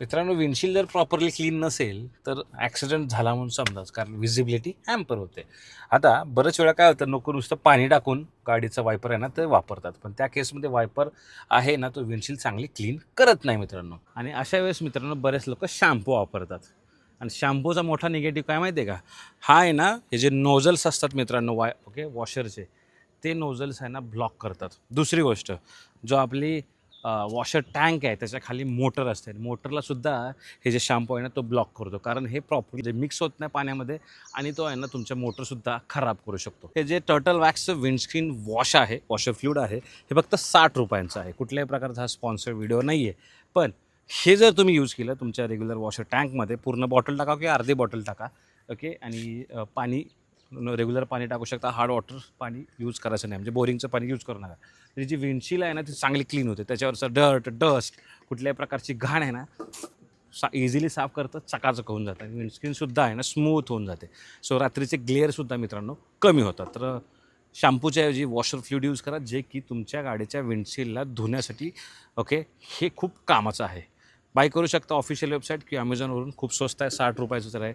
मित्रांनो विंडशील्ड जर properly clean नसेल तर ॲक्सिडेंट झाला म्हणून समजाच कारण विजिबिलिटी हॅम्पर होते. आता बरेच वेळा काय होतं नको नुसतं पाणी टाकून गाडीचं वायपर आहे ना ते वापरतात. पण त्या केसमध्ये वायपर आहे ना तो विंडशील्ड चांगली क्लीन करत नाही मित्रांनो. आणि अशा वेळेस मित्रांनो बरेच लोक शॅम्पू वापरतात. आणि शॅम्पूचा मोठा निगेटिव्ह काय माहिती आहे का? हा आहे ना हे जे नोझल्स असतात मित्रांनो वाय ओके वॉशरचे ते नोझल्स आहे ना ब्लॉक करतात. दुसरी गोष्ट जो आपली वॉशर टँक आहे त्याच्याखाली मोटर असते. मोटरला सुद्धा हे जे शॅम्पू आहे ना तो ब्लॉक करतो. कारण हे प्रॉपर जे मिक्स होत नाही पाण्यामध्ये आणि तो आहे ना तुमच्या मोटरसुद्धा खराब करू शकतो. हे जे टर्टल वॅक्सचं विंडस्क्रीन वॉश आहे वॉशर फ्लूड आहे हे फक्त साठ रुपयांचं आहे. कुठल्याही प्रकारचा हा स्पॉन्सर व्हिडिओ नाही आहे पण हे जर तुम्ही यूज केलं तुमच्या रेग्युलर वॉशर टँकमध्ये पूर्ण बॉटल टाका किंवा अर्धी बॉटल टाका ओके आणि पाणी रेग्युलर पाणी टाकू शकता. हार्ड वॉटर पाणी यूज करायचं नाही. म्हणजे बोरिंगचं पाणी यूज करू नका. त्याची जी विंडशील आहे ना ती चांगली क्लीन होते. त्याच्यावरचं डर्ट डस्ट कुठल्याही प्रकारची घाण आहे ना सा इझिली साफ करतं चकाचक होऊन जातं. आणि विंडस्क्रीनसुद्धा आहे ना स्मूथ होऊन जाते. सो रात्रीचे ग्लेअरसुद्धा मित्रांनो कमी होतात. तर शॅम्पूच्या ऐवजी वॉशर फ्लूड यूज करा जे की तुमच्या गाडीच्या विंडशीलला धुण्यासाठी ओके हे खूप कामाचं आहे. बाय करू शकता ऑफिशियल वेबसाईट किंवा अमेझॉनवरून खूप स्वस्त आहे साठ रुपयाचं तर आहे